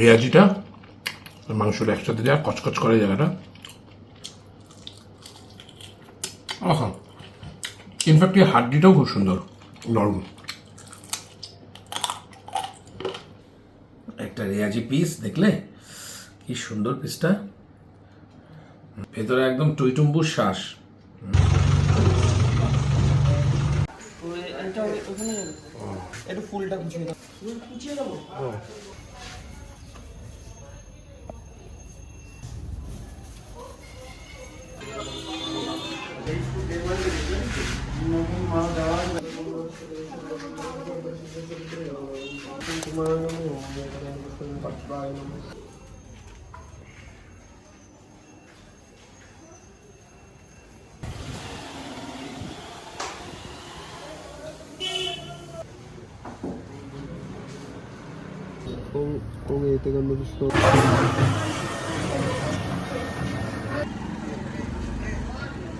রেয়াজিটা আর মাংসটা একসাথে দেওয়া কচকচ করে জায়গাটা। আহা ইনফ্যাক্ট এই হাড্ডিটাও খুব সুন্দর নরম। একটা রেয়াজি পিস দেখলে? কি সুন্দর পিসটা ভেতরে একদম টইটুম্বুর শ্বাস। একটু ফুলটা গুছিয়ে দাও ওম এতে গন্ধ পুষ্প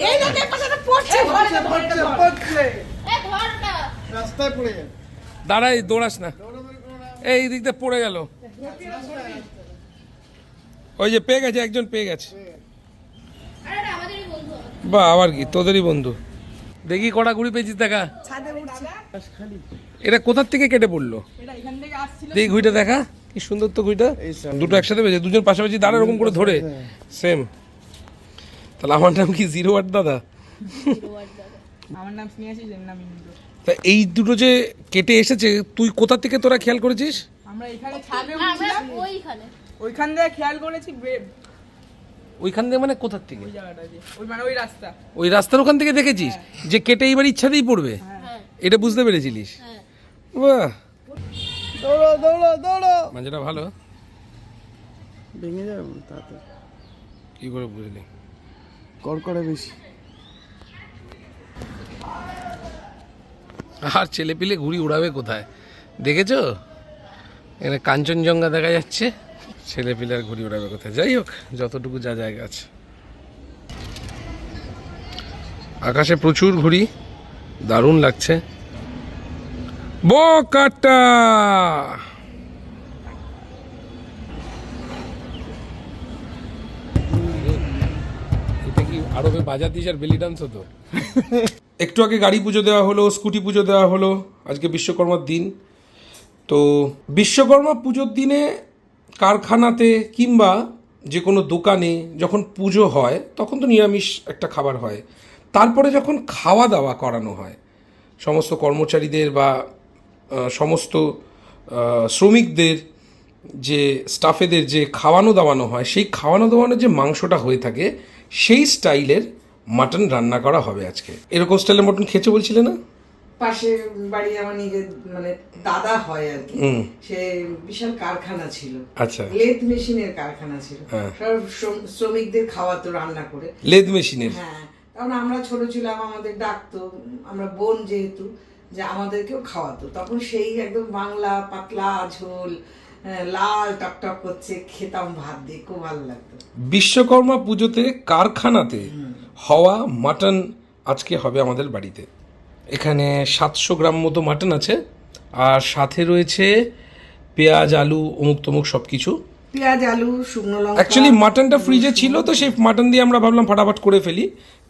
এই দেখে পাশাটা পড়ছে ঘরে রাস্তায় পড়ে যাবে দাঁড়াই দৌড়াস না। এই দিক দিয়ে পড়ে গেল। ওই যে পেয়ে গেছে একজন পেয়ে গেছে বা আবার কি? তোদেরই বন্ধু। দেখি কটা গুড়ি পেয়েছিস দেখা। এটা কোথার থেকে কেটে পড়ল? এটা এখান থেকে আসছিল। দেখি ঘুইটা দেখা। কি সুন্দর তো ঘুইটা দুটো একসাথে পেয়েছে দুজন পাশাপাশি দাঁড়া এরকম করে ধরে। সেম তাহলে আমার নাম কি জিরো ওয়াট দাদা। আমার নাম স্নেহাশিস এর নাম ইন্দ্র। তা এই দুটো যে কেটে এসেছে তুই কোথা থেকে তোরা খেয়াল করেছিস? আমরা এখানে ছাদে উঠছিলাম ওইখানে। ওইখান থেকে খেয়াল করেছি ওইখান থেকে মানে কোথার থেকে? ওই জায়গাটা দিয়ে। ওই মানে ওই রাস্তা। ওই রাস্তার ওখান থেকে দেখেছিস? যে কেটে এইবার ইচ্ছাতেই পড়বে? হ্যাঁ। এটা বুঝতে পেরেছিলিস? হ্যাঁ। বাহ। দৌড়ো দৌড়ো দৌড়ো। মাঝেটা ভালো। ভেঙে যাবে তাতে কি করে বুঝলি? কড়কড়ে বেশি। আর ছেলে পিলে ঘুড়ি উড়াবে কোথায়? দেখেছ? এখানে কাঞ্চনজঙ্ঘা দেখা যাচ্ছে। ছেলে পিলে আর ঘুড়ি উড়াবে কোথায়? যাই হোক, যতটুকু যা জায়গা আছে। আকাশে প্রচুর ঘুড়ি। দারুণ লাগছে। বোকাটা এটা কি আরবে বাজার দিস আর বেলি ডান্স হতো? একটু আগে গাড়ি পুজো দেওয়া হলো, স্কুটি পুজো দেওয়া হলো, আজকে বিশ্বকর্মার দিন। তো বিশ্বকর্মা পুজোর দিনে কারখানাতে কিংবা যে কোনো দোকানে যখন পুজো হয়, তখন তো নিরামিষ একটা খাবার হয়। তারপরে যখন খাওয়া দাওয়া করানো হয়, সমস্ত কর্মচারীদের বা সমস্ত শ্রমিকদের যে স্টাফেদের যে খাওয়ানো দাওয়ানো হয়, সেই খাওয়ানো দাওয়ানোর যে মাংসটা হয়ে থাকে, সেই স্টাইলের মাটন রান্না করা হবে আজকে। এরকম স্টাইলের মটন খেয়েছে বলছিলে না? পাশে বাড়ি আমার নিজের মানে দাদা হয় আর কি। সে বিশাল কারখানা ছিল। আচ্ছা। লেদ মেশিনের কারখানা ছিল। হ্যাঁ। সব শ্রমিকদের খাওয়াতো রান্না করে। লেদ মেশিনের? হ্যাঁ। তখন আমরা ছোট ছিলাম আমাদের ডাকতো আমরা বোন যেহেতু যে আমাদেরকেও খাওয়াতো। তখন সেই একদম বাংলা পাতলা ঝোল হ্যাঁ, লাল টকটক করছে খেতাম ভাত দিয়ে খুব ভালো লাগতো। বিশ্বকর্মা পুজোতে কারখানাতে হওয়া মাটন আজকে হবে আমাদের বাড়িতে। এখানে সাতশো গ্রাম মতো মাটন আছে আর সাথে রয়েছে পেঁয়াজ আলু অমুক তমুক সব কিছু পেঁয়াজ আলু শুকনো লঙ্কা। অ্যাকচুয়ালি মাটনটা ফ্রিজে ছিল তো সেই মাটন দিয়ে আমরা ভাবলাম ফাটাফাট করে ফেলি।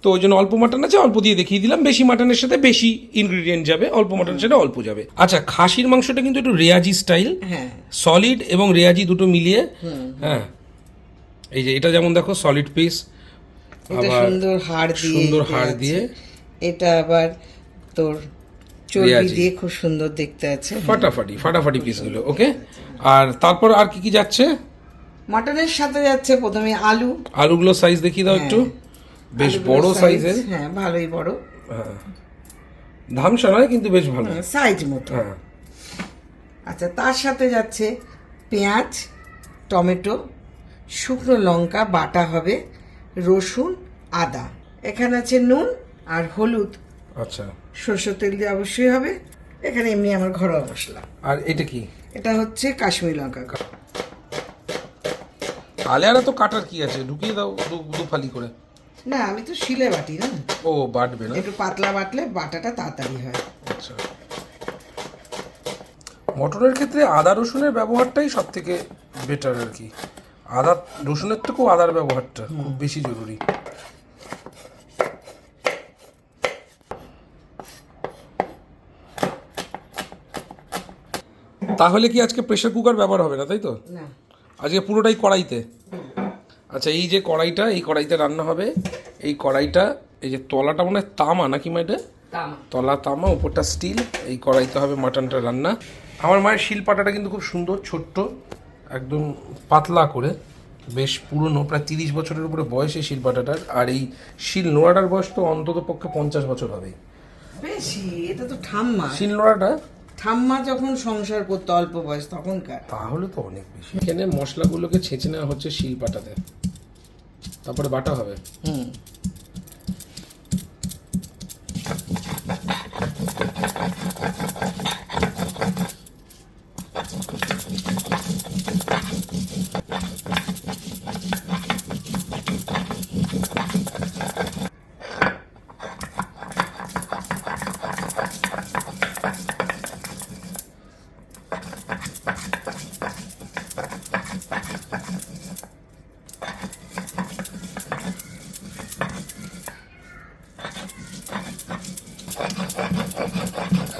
তো ওই জন্য অল্প মাটন আছে অল্প দিয়ে দেখিয়ে দিলাম। বেশি মাটনের সাথে বেশি ইনগ্রিডিয়েন্ট যাবে অল্প মাটনের সাথে অল্প যাবে। আচ্ছা খাসির মাংসটা কিন্তু একটু রেয়াজি স্টাইল হ্যাঁ। সলিড এবং রেয়াজি দুটো মিলিয়ে হ্যাঁ। এই যে এটা যেমন দেখো সলিড পিস সুন্দর হাড় দিয়ে সুন্দর হাড় দিয়ে এটা আবার তোর চর্বি দিয়ে খুব সুন্দর দেখতে আছে। ফাটাফাটি ফাটাফাটি পিসগুলো ওকে আর তারপর আর কি কি যাচ্ছে? মাটনের সাথে যাচ্ছে প্রথমে আলু। আলুগুলো সাইজ দেখিয়ে দাও একটু। বেশ বড় সাইজের হ্যাঁ ভালোই বড়। ধামসা নয় কিন্তু বেশ ভালো। সাইজ মতো। হ্যাঁ। আচ্ছা তার সাথে যাচ্ছে পেঁয়াজ টমেটো শুকনো লঙ্কা বাটা হবে। রসুন আদা। এখানে আছে নুন আর হলুদ। আচ্ছা। সরষের তেল দিয়ে অবশ্যই হবে। এখানে এমনি আমার ঘরোয়া মশলা। আর এটা কি? এটা হচ্ছে কাশ্মীরি লঙ্কা আলেয়ারা তো কাটার কি আছে? ঢুকিয়ে দাও দু- ফালি করে। না আমি তো শিলে বাটি না? ও বাটবে না? একটু পাতলা বাটলে বাটাটা তাড়াতাড়ি হয়। আচ্ছা। মটরের ক্ষেত্রে আদা রসুনের ব্যবহারটাই সব থেকে বেটার আর কি। আদা রসুনের থেকেও আদার ব্যবহারটা খুব বেশি জরুরি। তাহলে কি আজকে প্রেশার কুকার ব্যবহার হবে না তাই তো? আজকে পুরোটাই কড়াইতে? আচ্ছা এই যে কড়াইটা এই কড়াইতে রান্না হবে এই কড়াইটা এই যে তলাটা মনে হয় তামা নাকি মা এটা? তলা তামা উপরটা স্টিল এই কড়াইতে হবে মাটনটা রান্না। আমার মায়ের শিলপাটাটা কিন্তু খুব সুন্দর ছোট্ট। একদম পাতলা করে বেশ পুরনো প্রায় তিরিশ বছরের উপরে বয়স এই শিলপাটাটার আর এই শিল নোড়াটার বয়স তো অন্তত পক্ষে পঞ্চাশ বছর হবে। বেশি? এটা তো ঠাম্মা। শিল নোড়াটা? ঠাম্মা যখন সংসার করতো অল্প বয়স তখনকার। তাহলে তো অনেক বেশি। এখানে মশলাগুলোকে ছেঁচে নেওয়া হচ্ছে শিলপাটাতে তারপরে বাটা হবে। হুম।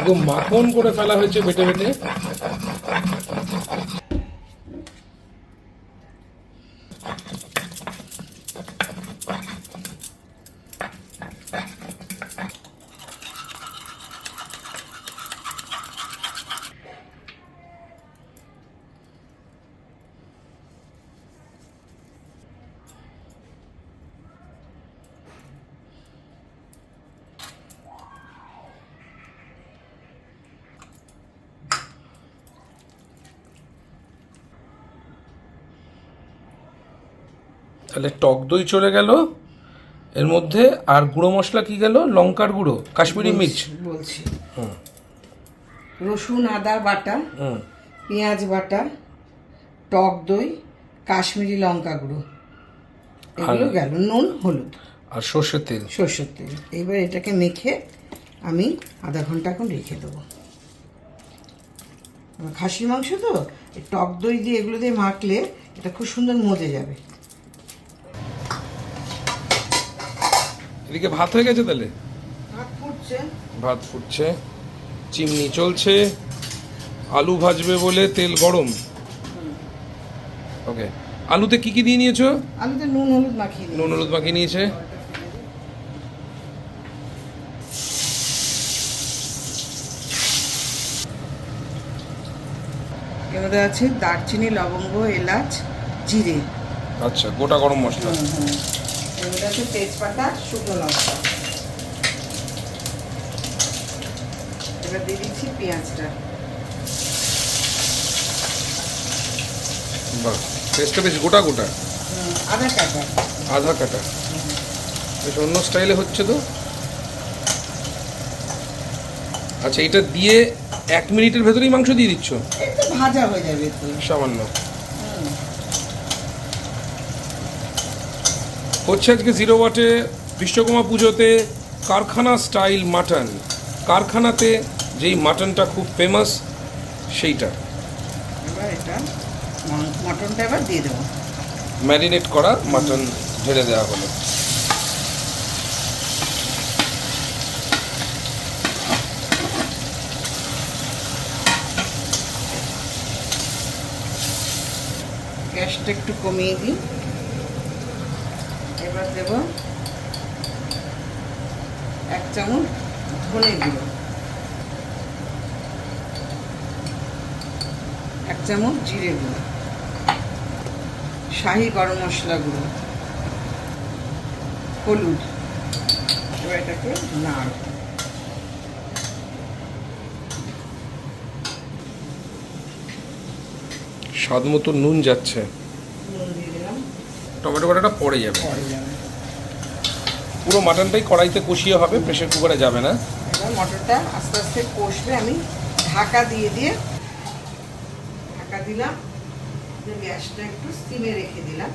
একদম মাখন করে ফেলা হয়েছে বেটে বেটে। তাহলে টক দই চলে গেল। এর মধ্যে আর গুঁড়ো মশলা কি গেল? লঙ্কার গুঁড়ো কাশ্মীরি মির্চ। বলছি। রসুন আদা বাটা পেঁয়াজ বাটা টক দই কাশ্মীরি লঙ্কা গুঁড়ো। এগুলো গেল নুন হলুদ। আর সর্ষের তেল। সর্ষের তেল। এবার এটাকে মেখে আমি আধা ঘণ্টা এখন রেখে দেবো। খাসির মাংস তো? টক দই দিয়ে এগুলো দিয়ে মাখলে এটা খুব সুন্দর মজে যাবে। এদিকে ভাত হয়ে গেছে তাহলে? ভাত ফুটছে। ভাত ফুটছে। চিমনি চলছে। আলু ভাজবে বলে তেল গরম। ওকে। আলুতে কি কি দিয়ে নিয়েছো? আলুতে নুন হলুদ মাখিয়ে নুন হলুদ মাখিয়ে নিয়েছে? এর মধ্যে আছে দারচিনি লবঙ্গ এলাচ জিরে। আচ্ছা গোটা গরম মশলা। এর তেজপাতা শুকনো লঙ্কা। এবার দিয়ে দিচ্ছি পেঁয়াজটা। বাহ বেশ গোটা গোটা। হুম, আধা কাটা। আধা কাটা। বেশ অন্য স্টাইলে হচ্ছে তো? আচ্ছা এটা দিয়ে এক মিনিটের ভেতরেই মাংস দিয়ে দিচ্ছ? ভাজা হয়ে যাবে সামান্য। হচ্ছে আজকে জিরো ওয়াটে বিশ্বকর্মা পুজোতে কারখানা স্টাইল মাটন। কারখানাতে যেই মাটনটা খুব ফেমাস সেইটা। এবার এটা এবার দিয়ে দেবো। ম্যারিনেট করা মাটন ঢেলে দেওয়া হলো। গ্যাসটা একটু কমিয়ে দিই। দেব। এক চামচ ধনে গুঁড়ো। এক চামচ জিরে গুঁড়ো। শাহি গরম মশলা গুঁড়ো। হলুদ। এবার এটাকে নাড় স্বাদ মতো নুন যাচ্ছে। টমেটো কাটাটা পড়ে যাবে। পরে যাবে। পুরো মাটনটাই কড়াইতে কষিয়ে হবে প্রেশার কুকারে যাবে না। এবার মটরটা আস্তে আস্তে কষবে আমি ঢাকা দিয়ে দিয়ে ঢাকা দিলাম গ্যাসটা একটু সিমে রেখে দিলাম।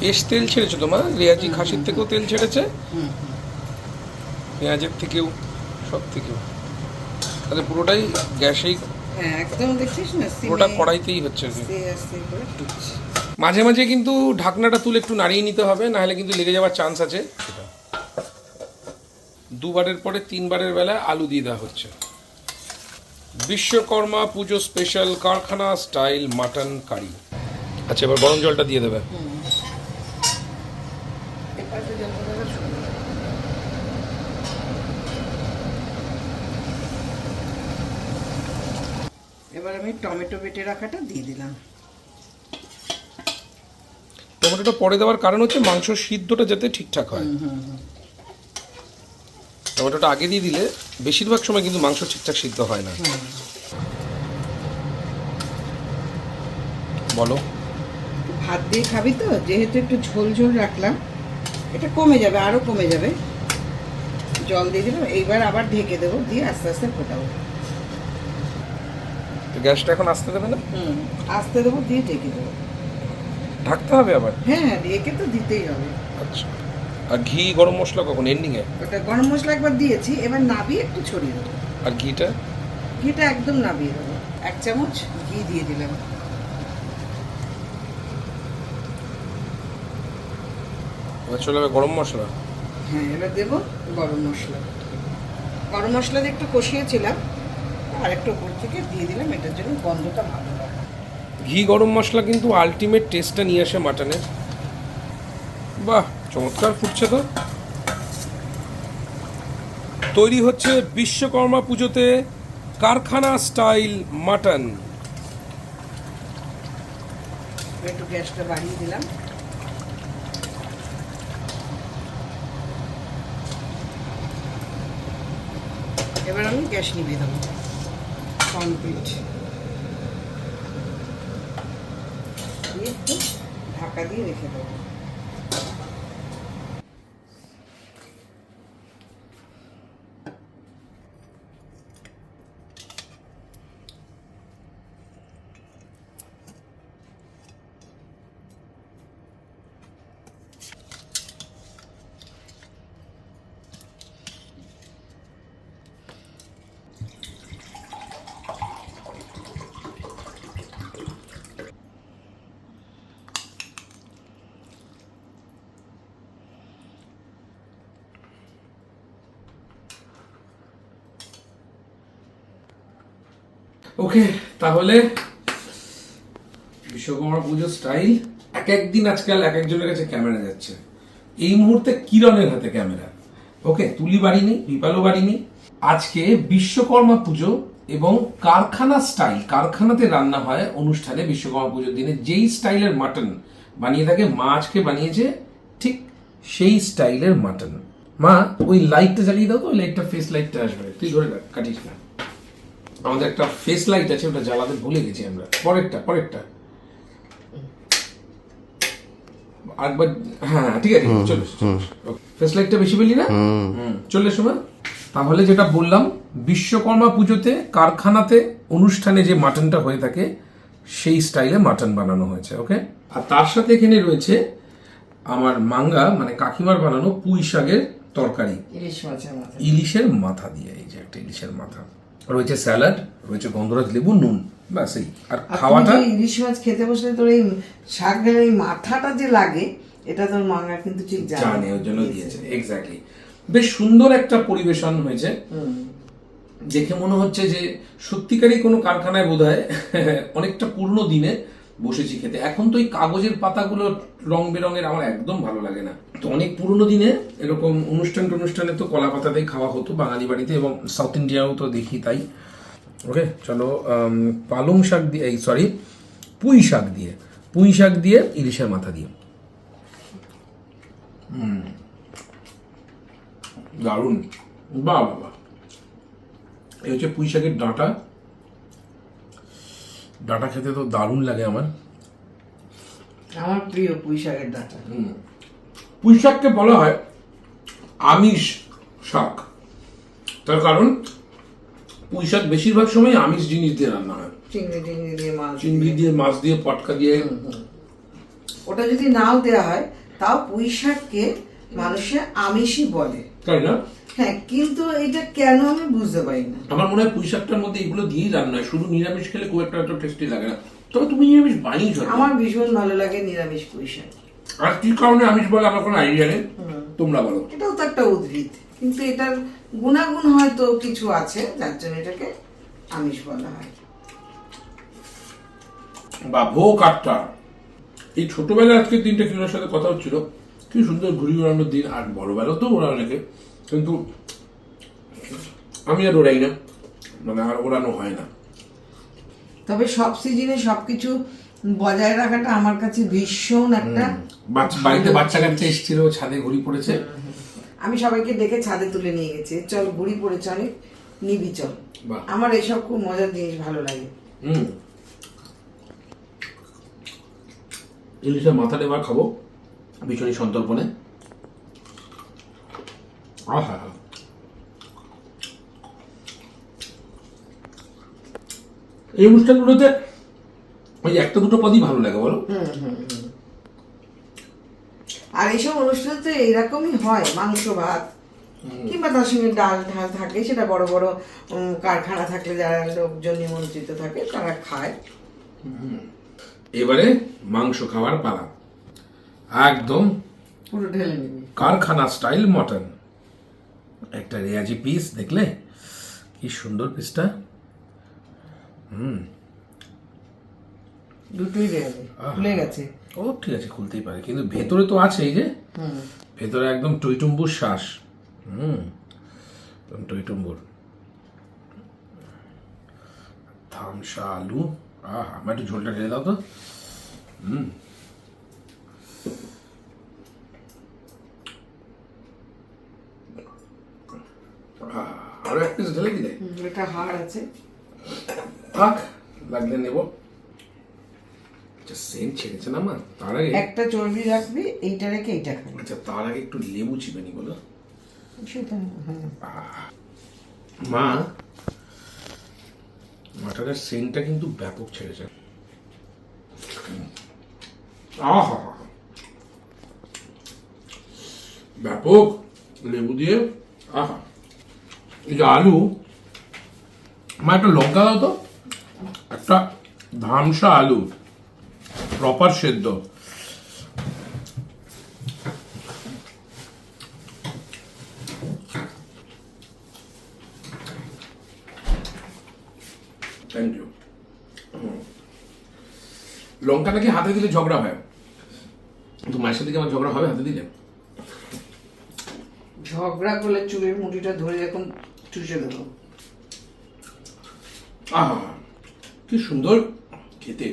বেশ তেল ছেড়েছো তোমার রেয়াজি খাসির থেকেও তেল ছেড়েছে? পেঁয়াজের থেকেও সব থেকেও। তাহলে পুরোটাই গ্যাসেই হ্যাঁ একদম দেখছিস না পুরোটা কড়াইতেই হচ্ছে মাঝে মাঝে কিন্তু ঢাকনাটা তুলে একটু নাড়িয়ে নিতে হবে নাহলে কিন্তু লেগে যাওয়ার চান্স আছে। দুবারের পরে তিনবারের বেলায় আলু দিয়ে দেওয়া হচ্ছে। বিশ্বকর্মা পুজো স্পেশাল কারখানা স্টাইল মাটন কারি আচ্ছা এবার গরম জলটা দিয়ে দেবে এপাশে জলটা দেওয়া শুরু। এবার আমি টমেটো বেটে রাখাটা দিয়ে দিলাম। টমেটোটা পরে দেওয়ার কারণ হচ্ছে মাংস সিদ্ধটা যাতে ঠিকঠাক হয়। টমেটোটা আগে দিয়ে দিলে বেশিরভাগ সময় কিন্তু মাংস ঠিকঠাক সিদ্ধ হয় না। বলো। ভাত দিয়ে খাবি তো যেহেতু একটু ঝোল ঝোল রাখলাম এটা কমে যাবে আরও কমে যাবে। জল দিয়ে দিলাম এইবার আবার ঢেকে দেবো দিয়ে আস্তে আস্তে ফোটাবো। গ্যাসটা এখন আসতে দেবে না? হুম আস্তে দেবো দিয়ে ঢেকে দেবো। ঢাকতে হবে আবার? হ্যাঁ ঢেকে তো দিতেই হবে। আচ্ছা। আর ঘি গরম মশলা কখন এন্ডিংয়ে ওটা গরম মশলা একবার দিয়েছি এবার নাবিয়ে একটু ছড়িয়ে দেবো। আর ঘিটা? ঘিটা একদম নাবিয়ে দেবো। এক চামচ ঘি দিয়ে দিলাম। এবার চলে যাবে গরম মশলা? হ্যাঁ এবার দেবো গরম মশলা। গরম মশলা দিয়ে একটু কষিয়েছিলাম। আর একটু উপর থেকে দিয়ে দিলাম এটার জন্য গন্ধটা ভালো লাগে ঘি গরম মশলা কিন্তু আলটিমেট টেস্টটা নিয়ে আসে মাটনের। বাহ চমৎকার ফুটছে তো। তৈরি হচ্ছে বিশ্বকর্মা পুজোতে কারখানা স্টাইল মাটন। একটু গ্যাসটা বাড়িয়ে দিলাম। এবার আমি গ্যাস নিভিয়ে দেবো। কমপ্লিট দিয়ে একটু ঢাকা দিয়ে রেখে দেবো ওকে, তাহলে বিশ্বকর্মা পুজো স্টাইল এক একদিন আজকাল এক একজনের কাছে ক্যামেরা যাচ্ছে। এই মুহূর্তে কিরণের হাতে ক্যামেরা। ওকে, তুলি বাড়ি নেই, বিপালও বাড়ি নেই। আজকে বিশ্বকর্মা পুজো এবং কারখানা স্টাইল, কারখানাতে রান্না হয় অনুষ্ঠানে বিশ্বকর্মা পুজোর দিনে। যেই স্টাইলের মাটন বানিয়ে থাকে, মা আজকে বানিয়েছে ঠিক সেই স্টাইলের মাটন। মা, ওই লাইটটা জ্বালিয়ে দাও তো, ওই লাইটটা ফেস লাইটটা আসবে। তুই ধরে রাখ, কাটিস না। আমাদের একটা ফেস লাইট আছে ওটা জ্বালাতে ভুলে গেছি আমরা। পরেরটা পরেরটা। আরেকবার হ্যাঁ ঠিক আছে চলে ফেস লাইটটা বেশি পেলি না? হুম, চলে সময় তাহলে যেটা বললাম বিশ্বকর্মা পুজোতে কারখানাতে অনুষ্ঠানে যে মাটনটা হয়ে থাকে সেই স্টাইলে মাটন বানানো হয়েছে ওকে আর তার সাথে এখানে রয়েছে আমার মাঙ্গা মানে কাকিমার বানানো পুঁই শাকের তরকারি। ইলিশ মাছের মাথা। ইলিশের মাথা দিয়ে এই যে একটা ইলিশের মাথা। রয়েছে স্যালাড রয়েছে গন্ধরাজ লেবু নুন ব্যাস এই। আর খাওয়াটা ইলিশ মাছ খেতে বসলে তোর এই শাকের এই মাথাটা যে লাগে এটা তোর মাঙ্গা কিন্তু ঠিক জানে। ওর জন্য দিয়েছে। এক্স্যাক্টলি বেশ সুন্দর একটা পরিবেশন হয়েছে। দেখে মনে হচ্ছে যে সত্যিকারই কোনো কারখানায় বোধ অনেকটা পুরনো দিনে বসেছি খেতে। এখন তো ওই কাগজের পাতাগুলো রং বেরঙের আমার একদম ভালো লাগে না। তো অনেক পুরনো দিনে এরকম অনুষ্ঠান টনুষ্ঠানে তো কলা পাতাতেই খাওয়া হতো বাঙালি বাড়িতে এবং সাউথ ইন্ডিয়াও তো দেখি তাই। ওকে চলো পালং শাক দিয়ে এই সরি পুঁই শাক দিয়ে পুঁই শাক দিয়ে ইলিশের মাথা দিয়ে। দারুণ। বাহ বাবা এই হচ্ছে পুঁই শাকের ডাঁটা। ডাঁটা খেতে তো দারুণ লাগে আমার। আমার প্রিয় পুঁই শাকের ডাটা। পুঁই শাককে বলা হয় আমিষ শাক। তার কারণ পুঁই শাক বেশিরভাগ সময় আমিষ জিনিস দিয়ে রান্না হয়। চিংড়ি দিয়ে মাছ চিংড়ি দিয়ে মাছ দিয়ে পটকা দিয়ে। ওটা যদি নাও দেওয়া হয় তাও পুঁই শাককে মানুষে আমিষই বলে। তাই না? হ্যাঁ কিন্তু এটা কেন আমি বুঝতে পারি না। আমার মনে হয় পুঁই শাকটার মধ্যে এগুলো দিয়েই রান্না হয়। শুধু নিরামিষ খেলে খুব একটা টেস্টি লাগে না। তবে তুমি নিরামিষ বানিয়েছো আমার ভীষণ ভালো লাগে নিরামিষ পুঁই শাক আর কি কারণে আমিষ বলে আমার কোনো আইডিয়া নেই? তোমরা বলো। এটাও তো একটা উদ্ভিদ। কিন্তু এটার গুণাগুণ হয়তো কিছু আছে যার জন্য এটাকে আমিষ বলা হয়। বা এই ছোটবেলায় আজকে সাথে কথা হচ্ছিল। কি সুন্দর ঘুরি দিন আর বড়বেলা তো ওরা অনেকে। কিন্তু আমি আর ওড়াই না। মানে আর ওড়ানো হয় না। তবে সব সিজনে সবকিছু বজায় রাখাটা আমার কাছে ভীষণ একটা বাড়িতে বাচ্চা কাচ্চা এসেছিল ছাদে ঘুরি পড়েছে। আমি সবাইকে ডেকে ছাদে তুলে নিয়ে গেছি। চল ঘুড়ি পড়েছে অনেক নিবি চল। আমার এসব খুব মজার জিনিস ভালো লাগে। হুম। ইলিশের এবার খাব বিচনি সন্তর্পণে। আহা। এই অনুষ্ঠানগুলোতে ওই একটা দুটো পদই ভালো লাগে বলো? আর এইসব অনুষ্ঠান তো এইরকমই হয় মাংস ভাত কিংবা তার সঙ্গে ডাল ঢাল থাকে সেটা বড় বড় কারখানা থাকলে যারা লোকজন নিমন্ত্রিত থাকে তারা খায়। এবারে মাংস খাওয়ার পালা। একদম পুরো ঢেলে নিবি। কারখানা স্টাইল মটন একটা রেয়াজি পিস দেখলে? কি সুন্দর পিসটা দুটোই নিবি খুলে গেছে। ও ঠিক আছে খুলতেই পারে। কিন্তু ভেতরে তো আছে এই যে ভেতরে একদম টইটুম্বুর শ্বাস। হুম টইটুম্বুর। থামসা আলু আহ আমার একটু ঝোলটা ঢেলে দাও তো। হুম। আরও এক পিস ঢেলে দিলে? এটা হাড় আছে। থাক লাগলে নেব। আচ্ছা সেন্ট ছেড়েছে না মা? তার আগে একটা চর্বি রাখবি এইটা রেখে এইটা খাবি। আচ্ছা তার আগে একটু লেবু চিপে নি বলো। সেটা হ্যাঁ। মা মাটনের সেন্টটা কিন্তু ব্যাপক ছেড়েছে। আহা ব্যাপক লেবু দিয়ে আহা এই যে আলু মা একটা লঙ্কা দাও তো। একটা ধামসা আলু। প্রপার সেদ্ধ। থ্যাংক ইউ লঙ্কা নাকি হাতে দিলে ঝগড়া হয়? তো মায়ের সাথে কি আমার ঝগড়া হবে হাতে দিলে? ঝগড়া করলে চুলের মুঠিটা ধরে যখন চুষে দেবো। আহা কি সুন্দর খেতে।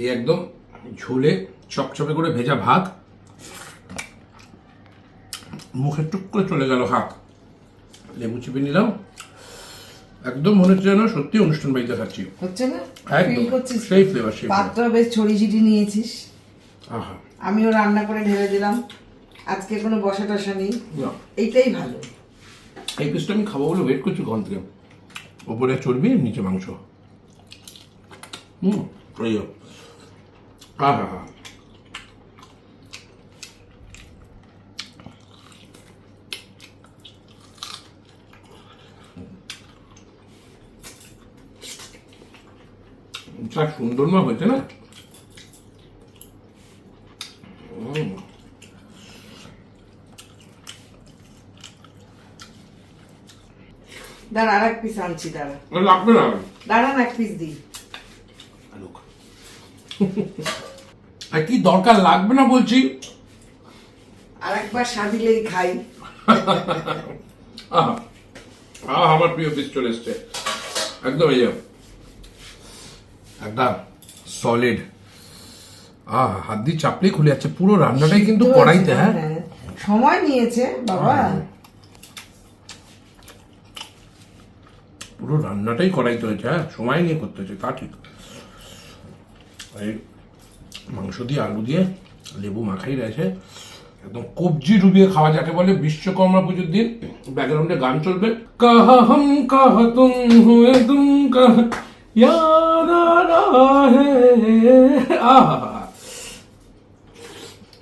এই একদম ঝোলে চপচপে করে ভেজা ভাত। মুখে টুক করে চলে গেল হাত। লেবু চিপে নিলাম। একদম মনে হচ্ছে যেন সত্যি অনুষ্ঠান বাড়িতে খাচ্ছি। হচ্ছে না? একদম। সেই ফ্লেভার সেই পাত্র বেশ ছড়িয়ে ছিটি নিয়েছিস। আহা। আমিও রান্না করে ঢেলে দিলাম। আজকে কোনো বসা টসা নেই এইটাই ভালো। এই পিসটা আমি খাব বলে ওয়েট করছি ঘন থেকে ওপরে চর্বি নিচে মাংস। হুম এই হা হা হা যা সুন্দর না হয়েছে না? দাঁড়া আর এক পিস আনছি দাঁড়া। লাগবে না। দাঁড়ান এক পিস দিই। আর কি দরকার লাগবে না বলছি? আর একবার সাজিলেই খাই। আহা আমার প্রিয় পিস চলে এসছে। একদম এই একটা সলিড আহ হাত দিয়ে চাপলেই খুলে যাচ্ছে। পুরো রান্নাটাই কিন্তু কড়াইতে হ্যাঁ? সময় নিয়েছে বাবা। পুরো রান্নাটাই কড়াইতে হয়েছে হ্যাঁ? সময় নিয়ে করতে হয়েছে তা ঠিক। এই মাংস দিয়ে আলু দিয়ে লেবু মাখাই রয়েছে। একদম কবজি ডুবিয়ে খাওয়া যাকে বলে বিশ্বকর্মা পুজোর দিন। ব্যাকগ্রাউন্ডে গান চলবে। কাহা হম কাহা তুম হুয়ে তুম কাহা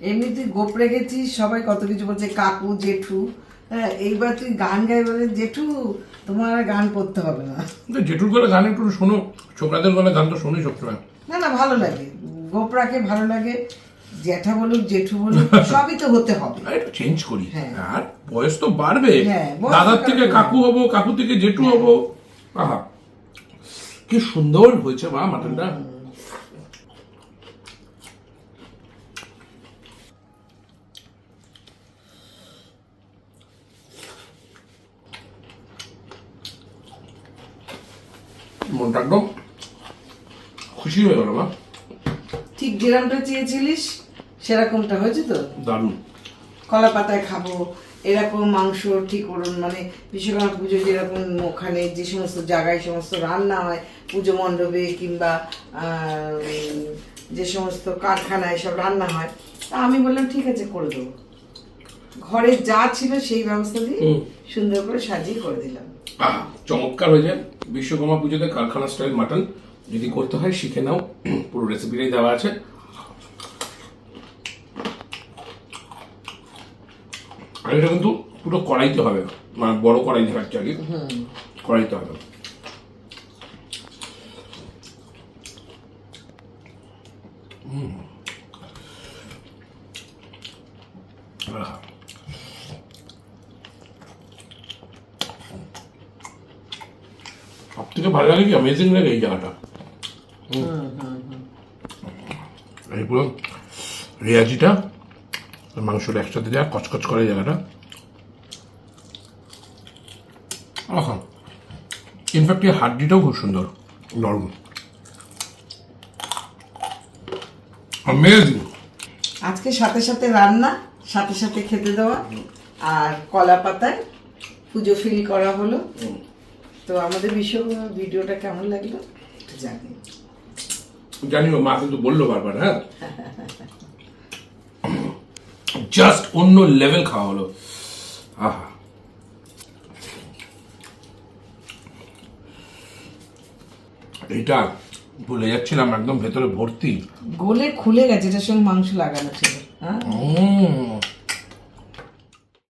এমনি তুই গোপ রেখেছিস সবাই কত কিছু বলছে কাকু জেঠু। হ্যাঁ এইবার তুই গান গাই বলে জেঠু তোমার আর গান করতে হবে না। জেঠুর গলা গান একটু শোনো ছোকরাদের গলা গান তো শুনি সবসময় না না ভালো লাগে। গোপরাকে ভালো লাগে জ্যাঠা বলুক জেঠু বলুক সবই তো হতে হবে। একটু চেঞ্জ করি। হ্যাঁ। আর বয়স তো বাড়বে। হ্যাঁ, দাদার থেকে কাকু হব কাকু থেকে জেঠু হব। আহা কি সুন্দর হয়েছে মা মাটনটা। মনটা একদম খুশি হয়ে গেল মা। ঠিক যেরকমটা চেয়েছিলিস সেরকমটা হয়েছে তো? দারুণ। কলা পাতায় খাব এরকম মাংস ঠিক করুন মানে বিশ্বকর্মা পুজো যেরকম ওখানে যে সমস্ত জায়গায় সমস্ত রান্না হয় পুজো মণ্ডপে কিংবা যে সমস্ত কারখানায় সব রান্না হয় তা আমি বললাম ঠিক আছে করে দেবো। ঘরে যা ছিল সেই ব্যবস্থা দিয়ে সুন্দর করে সাজিয়ে করে দিলাম। চমৎকার হয়ে যায় বিশ্বকর্মা পুজোতে কারখানা স্টাইল মাটন যদি করতে হয় শিখে নাও। পুরো রেসিপিটাই দেওয়া আছে। আর এটা কিন্তু পুরো কড়াইতে হবে মানে বড় কড়াই দেখাচ্ছে আগে। কড়াইতে হবে। থেকে ভালো লাগে কি? অ্যামেজিং লাগে এই জায়গাটা এই পুরো রেয়াজিটা মাংসটা একসাথে দেওয়া কচকচ করে এই জায়গাটা। আহা ইনফ্যাক্ট এই হাড্ডিটাও খুব সুন্দর। নরম। অ্যামেজিং আজকে সাথে সাথে রান্না সাথে সাথে খেতে দেওয়া আর কলা পাতায় পুজো ফিল করা হলো। তো আমাদের বিশ্বকর্মা ভিডিওটা কেমন লাগল? একটু জানি। জানিও মা কিন্তু বলল বারবার হ্যাঁ? জাস্ট অন্য লেভেল খাওয়া হলো। আহা। এটা ভুলে যাচ্ছিলাম একদম ভেতরে ভর্তি। গোলে খুলে গেছে এটার সঙ্গে মাংস লাগানো ছিল হ্যাঁ?